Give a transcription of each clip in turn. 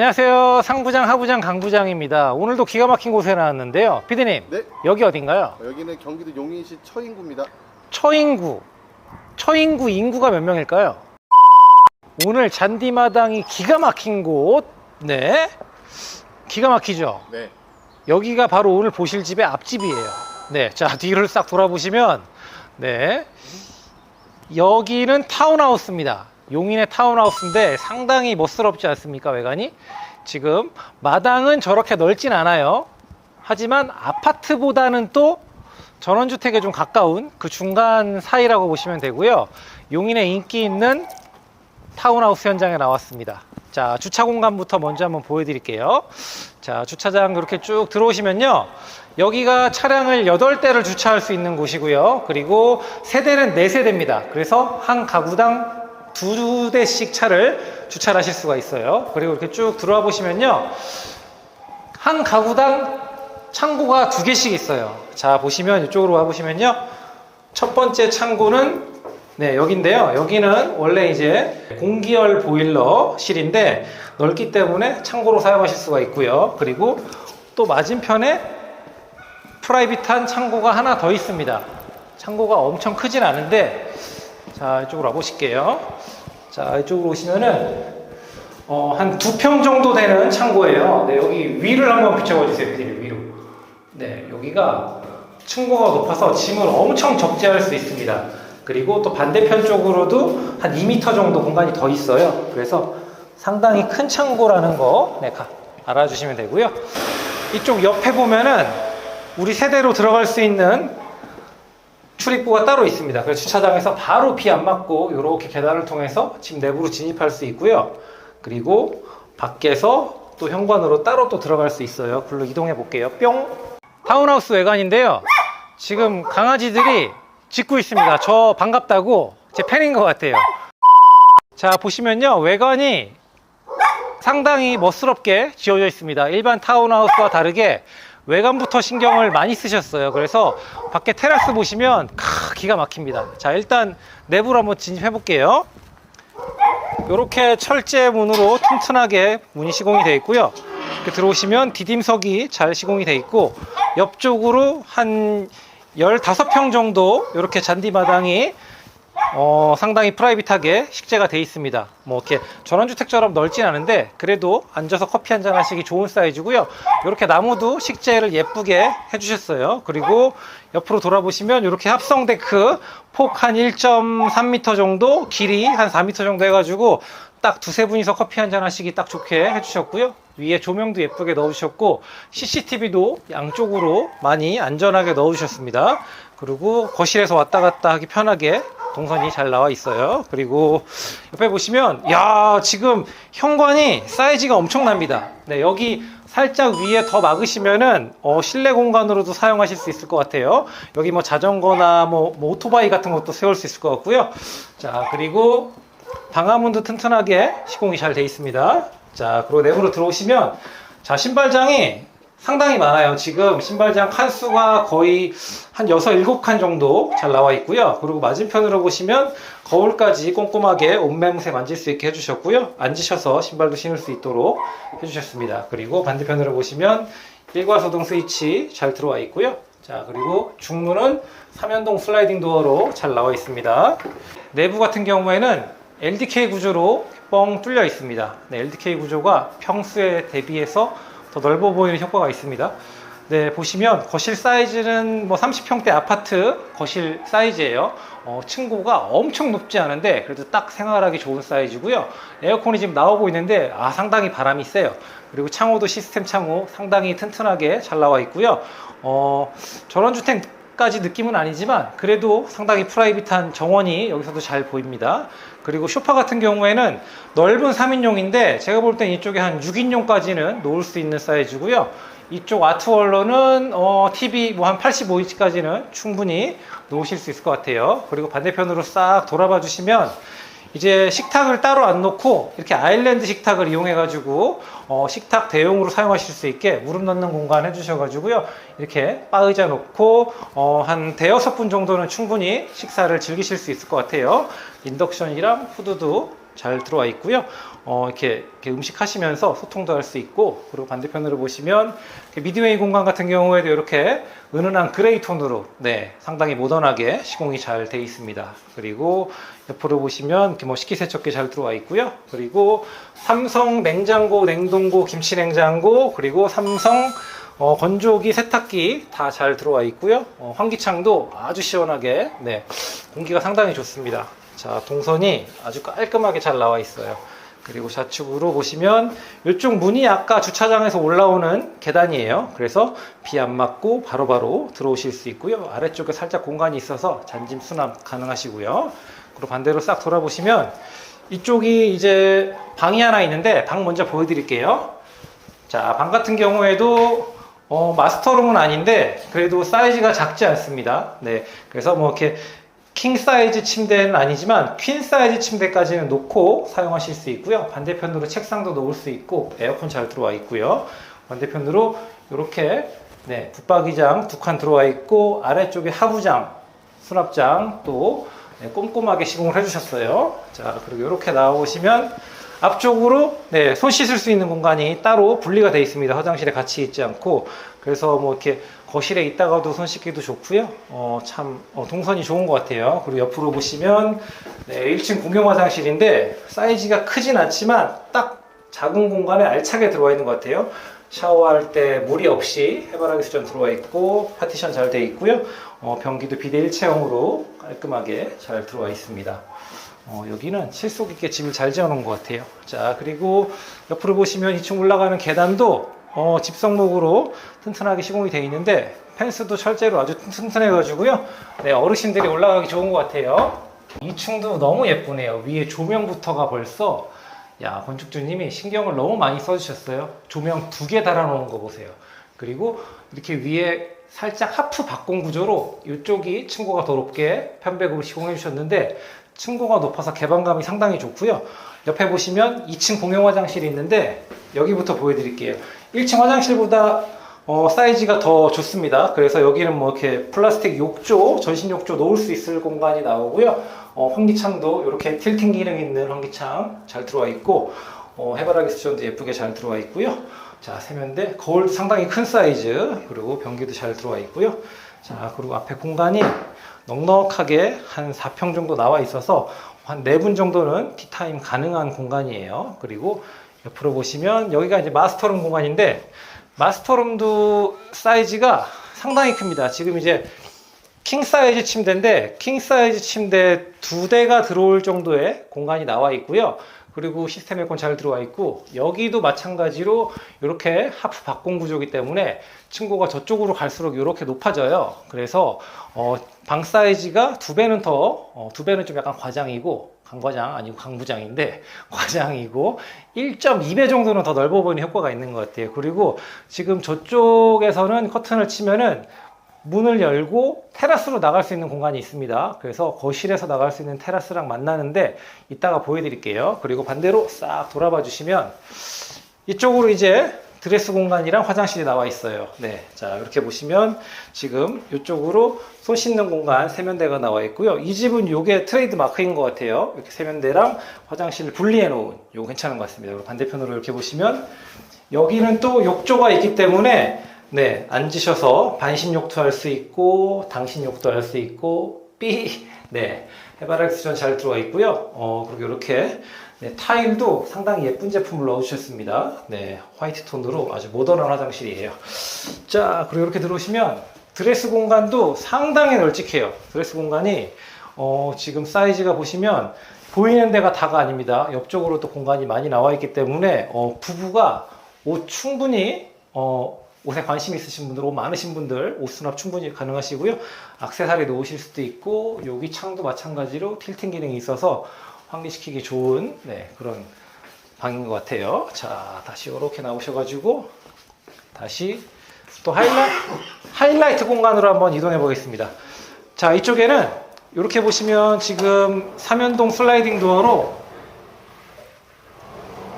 안녕하세요. 상부장, 하부장, 강부장입니다. 오늘도 기가 막힌 곳에 나왔는데요. 피디님, 네, 여기 어딘가요? 어, 여기는 경기도 용인시 처인구입니다. 처인구. 처인구 인구가 몇 명일까요? 오늘 잔디마당이 기가 막힌 곳. 네. 기가 막히죠? 네, 여기가 바로 오늘 보실 집의 앞집이에요. 네. 자, 뒤를 싹 돌아보시면, 네. 여기는 타운하우스입니다. 용인의 타운하우스인데 상당히 멋스럽지 않습니까, 외관이? 지금 마당은 저렇게 넓진 않아요. 하지만 아파트보다는 또 전원주택에 좀 가까운 그 중간 사이라고 보시면 되고요. 용인에 인기 있는 타운하우스 현장에 나왔습니다. 자, 주차 공간부터 먼저 한번 보여드릴게요. 자, 주차장 이렇게 쭉 들어오시면요. 여기가 차량을 8대를 주차할 수 있는 곳이고요. 그리고 세대는 4세대입니다. 그래서 한 가구당 두 대씩 차를 주차를 하실 수가 있어요. 그리고 이렇게 쭉 들어와 보시면요. 한 가구당 창고가 두 개씩 있어요. 자, 보시면 이쪽으로 와 보시면요. 첫 번째 창고는 네, 여기인데요. 여기는 원래 이제 공기열 보일러실인데 넓기 때문에 창고로 사용하실 수가 있고요. 그리고 또 맞은편에 프라이빗한 창고가 하나 더 있습니다. 창고가 엄청 크진 않은데 자, 이쪽으로 와 보실게요. 자, 이쪽으로 오시면은 어, 한 두 평 정도 되는 창고예요. 네, 여기 위를 한번 비춰봐 주세요, 피디님, 위로. 네, 여기가 층고가 높아서 짐을 엄청 적재할 수 있습니다. 그리고 또 반대편 쪽으로도 한 2m 정도 공간이 더 있어요. 그래서 상당히 큰 창고라는 거 네, 가- 알아주시면 되고요. 이쪽 옆에 보면은 우리 세대로 들어갈 수 있는 출입구가 따로 있습니다. 그래서 주차장에서 바로 비 안 맞고 이렇게 계단을 통해서 집 내부로 진입할 수 있고요. 그리고 밖에서 또 현관으로 따로 또 들어갈 수 있어요. 글로 이동해 볼게요. 뿅. 타운하우스 외관인데요. 지금 강아지들이 짖고 있습니다. 저 반갑다고 제 팬인 것 같아요. 자 보시면요 외관이 상당히 멋스럽게 지어져 있습니다. 일반 타운하우스와 다르게 외관부터 신경을 많이 쓰셨어요. 그래서 밖에 테라스 보시면 크, 기가 막힙니다. 자 일단 내부로 한번 진입해 볼게요. 이렇게 철제 문으로 튼튼하게 문이 시공이 되어 있고요. 이렇게 들어오시면 디딤석이 잘 시공이 되어 있고 옆쪽으로 한 15평 정도 이렇게 잔디마당이 어, 상당히 프라이빗하게 식재가 되어 있습니다. 뭐 이렇게 전원주택처럼 넓진 않은데 그래도 앉아서 커피 한 잔 하시기 좋은 사이즈고요. 이렇게 나무도 식재를 예쁘게 해주셨어요. 그리고 옆으로 돌아보시면 이렇게 합성 데크 폭 한 1.3m 정도, 길이 한 4m 정도 해가지고 딱 두세 분이서 커피 한 잔 하시기 딱 좋게 해주셨고요. 위에 조명도 예쁘게 넣어주셨고 CCTV도 양쪽으로 많이 안전하게 넣어주셨습니다. 그리고 거실에서 왔다 갔다 하기 편하게 동선이 잘 나와 있어요. 그리고 옆에 보시면 야 지금 현관이 사이즈가 엄청납니다. 네 여기 살짝 위에 더 막으시면은 어, 실내 공간으로도 사용하실 수 있을 것 같아요. 여기 뭐 자전거나 뭐, 뭐 오토바이 같은 것도 세울 수 있을 것 같고요. 자 그리고 방화문도 튼튼하게 시공이 잘 돼 있습니다. 자 그리고 내부로 들어오시면 자 신발장이 상당히 많아요. 지금 신발장 칸수가 거의 한 6, 7칸 정도 잘 나와 있고요. 그리고 맞은편으로 보시면 거울까지 꼼꼼하게 옷매무새 만질 수 있게 해주셨고요. 앉으셔서 신발도 신을 수 있도록 해주셨습니다. 그리고 반대편으로 보시면 일과소등 스위치 잘 들어와 있고요. 자, 그리고 중문은 3연동 슬라이딩 도어로 잘 나와 있습니다. 내부 같은 경우에는 LDK 구조로 뻥 뚫려 있습니다. 네, LDK 구조가 평수에 대비해서 더 넓어 보이는 효과가 있습니다. 네, 보시면 거실 사이즈는 뭐 30평대 아파트 거실 사이즈예요. 어, 층고가 엄청 높지 않은데 그래도 딱 생활하기 좋은 사이즈고요. 에어컨이 지금 나오고 있는데 아 상당히 바람이 세요. 그리고 창호도 시스템 창호 상당히 튼튼하게 잘 나와 있고요. 어, 전원주택 까지 느낌은 아니지만 그래도 상당히 프라이빗한 정원이 여기서도 잘 보입니다. 그리고 쇼파 같은 경우에는 넓은 3인용인데 제가 볼 땐 이쪽에 한 6인용까지는 놓을 수 있는 사이즈고요. 이쪽 아트월러는 어, TV 뭐 한 85인치까지는 충분히 놓으실 수 있을 것 같아요. 그리고 반대편으로 싹 돌아봐 주시면 이제 식탁을 따로 안 놓고 이렇게 아일랜드 식탁을 이용해 가지고 어, 식탁 대용으로 사용하실 수 있게 무릎 넣는 공간 해주셔 가지고요. 이렇게 바 의자 놓고 어, 한 대여섯 분 정도는 충분히 식사를 즐기실 수 있을 것 같아요. 인덕션이랑 후드도 잘 들어와 있고요. 어, 이렇게, 이렇게 음식 하시면서 소통도 할 수 있고, 그리고 반대편으로 보시면 미드웨이 공간 같은 경우에도 이렇게 은은한 그레이 톤으로 네, 상당히 모던하게 시공이 잘돼 있습니다. 그리고 옆으로 보시면 이렇게 뭐 식기세척기 잘 들어와 있고요. 그리고 삼성 냉장고, 냉동고, 김치 냉장고, 그리고 삼성 어, 건조기, 세탁기 다 잘 들어와 있고요. 어, 환기창도 아주 시원하게 네, 공기가 상당히 좋습니다. 자, 동선이 아주 깔끔하게 잘 나와 있어요. 그리고 좌측으로 보시면 이쪽 문이 아까 주차장에서 올라오는 계단이에요. 그래서 비 안 맞고 바로바로 들어오실 수 있고요. 아래쪽에 살짝 공간이 있어서 잔짐 수납 가능하시고요. 그리고 반대로 싹 돌아보시면 이쪽이 이제 방이 하나 있는데 방 먼저 보여드릴게요. 자, 방 같은 경우에도 어, 마스터룸은 아닌데 그래도 사이즈가 작지 않습니다. 네, 그래서 뭐 이렇게 킹 사이즈 침대는 아니지만 퀸 사이즈 침대까지는 놓고 사용하실 수 있고요. 반대편으로 책상도 놓을 수 있고 에어컨 잘 들어와 있고요. 반대편으로 이렇게 네, 붙박이장 두 칸 들어와 있고 아래쪽에 하부장, 수납장 또 네, 꼼꼼하게 시공을 해주셨어요. 자 그리고 이렇게 나오시면 앞쪽으로 네, 손 씻을 수 있는 공간이 따로 분리가 되어 있습니다. 화장실에 같이 있지 않고 그래서 뭐 이렇게 거실에 있다가도 손 씻기도 좋고요. 어, 참 어, 동선이 좋은 것 같아요. 그리고 옆으로 보시면 네, 1층 공용 화장실인데 사이즈가 크진 않지만 딱 작은 공간에 알차게 들어와 있는 것 같아요. 샤워할 때 무리 없이 해바라기 수전 들어와 있고 파티션 잘 되어 있고요. 어, 변기도 비대 일체형으로 깔끔하게 잘 들어와 있습니다. 어, 여기는 실속 있게 집을 잘 지어놓은 것 같아요. 자, 그리고 옆으로 보시면 2층 올라가는 계단도 어, 집성목으로 튼튼하게 시공이 되어 있는데 펜스도 철제로 아주 튼튼해 가지고요. 네, 어르신들이 올라가기 좋은 것 같아요. 2층도 너무 예쁘네요. 위에 조명부터가 벌써 야 건축주님이 신경을 너무 많이 써주셨어요. 조명 두 개 달아놓은 거 보세요. 그리고 이렇게 위에 살짝 하프 박공 구조로 이쪽이 층고가 더 높게 편백으로 시공해 주셨는데 층고가 높아서 개방감이 상당히 좋고요. 옆에 보시면 2층 공용 화장실이 있는데 여기부터 보여드릴게요. 1층 화장실보다 어, 사이즈가 더 좋습니다. 그래서 여기는 뭐 이렇게 플라스틱 욕조, 전신 욕조 놓을 수 있을 공간이 나오고요. 어, 환기창도 이렇게 틸팅 기능 있는 환기창 잘 들어와 있고 어, 해바라기 수전도 예쁘게 잘 들어와 있고요. 자 세면대 거울 상당히 큰 사이즈 그리고 변기도 잘 들어와 있고요. 자 그리고 앞에 공간이 넉넉하게 한 4평 정도 나와 있어서 한 4분 정도는 티타임 가능한 공간이에요. 그리고 옆으로 보시면 여기가 이제 마스터룸 공간인데 마스터룸도 사이즈가 상당히 큽니다. 지금 이제 킹 사이즈 침대인데 킹 사이즈 침대 두 대가 들어올 정도의 공간이 나와 있고요. 그리고 시스템 에어컨 잘 들어와 있고 여기도 마찬가지로 이렇게 하프 박공 구조이기 때문에 층고가 저쪽으로 갈수록 이렇게 높아져요. 그래서 어, 방 사이즈가 두 배는 더, 어, 두 배는 좀 약간 과장이고 강과장 아니고 강부장인데 과장이고 1.2배 정도는 더 넓어 보이는 효과가 있는 것 같아요. 그리고 지금 저쪽에서는 커튼을 치면은 문을 열고 테라스로 나갈 수 있는 공간이 있습니다. 그래서 거실에서 나갈 수 있는 테라스랑 만나는데 이따가 보여드릴게요. 그리고 반대로 싹 돌아봐 주시면 이쪽으로 이제 드레스 공간이랑 화장실이 나와 있어요. 네. 자, 이렇게 보시면 지금 이쪽으로 손 씻는 공간 세면대가 나와 있고요. 이 집은 이게 트레이드 마크인 것 같아요. 이렇게 세면대랑 화장실을 분리해 놓은 이거 괜찮은 것 같습니다. 반대편으로 이렇게 보시면 여기는 또 욕조가 있기 때문에 네, 앉으셔서 반신 욕도 할 수 있고 당신 욕도 할 수 있고 삐 네, 해바라기 수전 잘 들어와 있고요. 어, 그리고 이렇게 네, 타일도 상당히 예쁜 제품을 넣어주셨습니다. 네, 화이트 톤으로 아주 모던한 화장실이에요. 자, 그리고 이렇게 들어오시면 드레스 공간도 상당히 널찍해요. 드레스 공간이 어, 지금 사이즈가 보시면 보이는 데가 다가 아닙니다. 옆쪽으로 또 공간이 많이 나와 있기 때문에 어, 부부가 옷 충분히 어, 옷에 관심 있으신 분들, 옷 많으신 분들 옷 수납 충분히 가능하시고요. 악세사리 놓으실 수도 있고 여기 창도 마찬가지로 틸팅 기능이 있어서 환기시키기 좋은 네, 그런 방인 것 같아요. 자, 다시 이렇게 나오셔가지고 다시 또 하이라이, 하이라이트 공간으로 한번 이동해 보겠습니다. 자, 이쪽에는 이렇게 보시면 지금 삼연동 슬라이딩 도어로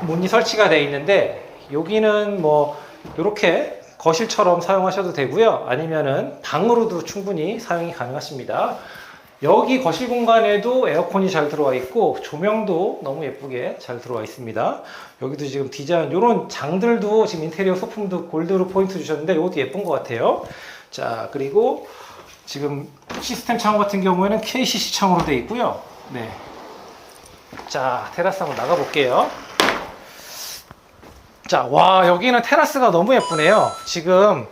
문이 설치가 되어 있는데 여기는 뭐 이렇게 거실처럼 사용하셔도 되고요. 아니면은 방으로도 충분히 사용이 가능하십니다. 여기 거실 공간에도 에어컨이 잘 들어와 있고 조명도 너무 예쁘게 잘 들어와 있습니다. 여기도 지금 디자인 이런 장들도 지금 인테리어 소품도 골드로 포인트 주셨는데 이것도 예쁜 것 같아요. 자 그리고 지금 시스템 창호 같은 경우에는 KCC 창으로 되어 있고요. 네. 자 테라스 한번 나가 볼게요. 자, 와, 여기는 테라스가 너무 예쁘네요. 지금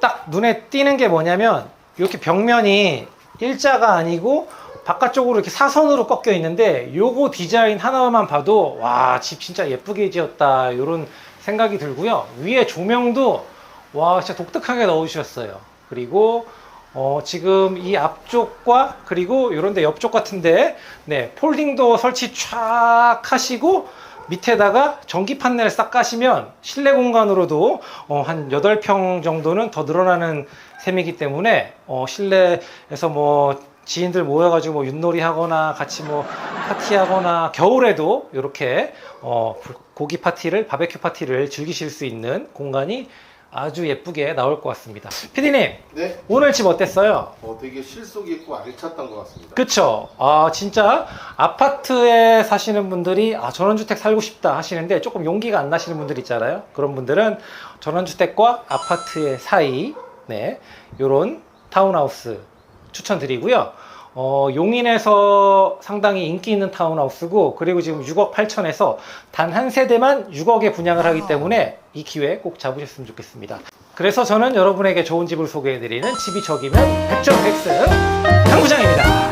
딱 눈에 띄는 게 뭐냐면, 이렇게 벽면이 일자가 아니고, 바깥쪽으로 이렇게 사선으로 꺾여 있는데, 요거 디자인 하나만 봐도, 와, 집 진짜 예쁘게 지었다. 이런 생각이 들고요. 위에 조명도, 와, 진짜 독특하게 넣어 주셨어요. 그리고, 어, 지금 이 앞쪽과 그리고 이런데 옆쪽 같은데, 네, 폴딩도 설치 촥 하시고, 밑에다가 전기 판넬 싹 까시면 실내 공간으로도 어, 한 8평 정도는 더 늘어나는 셈이기 때문에 어, 실내에서 뭐 지인들 모여가지고 뭐 윷놀이 하거나 같이 뭐 파티하거나 겨울에도 이렇게 어, 불- 고기 파티를 바베큐 파티를 즐기실 수 있는 공간이 아주 예쁘게 나올 것 같습니다. 피디님 네. 오늘 집 어땠어요? 어, 되게 실속 있고 알찼던 것 같습니다. 그쵸. 아, 진짜 아파트에 사시는 분들이 아, 전원주택 살고 싶다 하시는데 조금 용기가 안 나시는 분들 있잖아요. 그런 분들은 전원주택과 아파트의 사이, 네, 요런 타운하우스 추천드리고요. 어, 용인에서 상당히 인기 있는 타운하우스고, 그리고 지금 6억 8천에서 단 한 세대만 6억에 분양을 하기 때문에 이 기회 꼭 잡으셨으면 좋겠습니다. 그래서 저는 여러분에게 좋은 집을 소개해드리는 집이 적이면 100점 X 당구장입니다.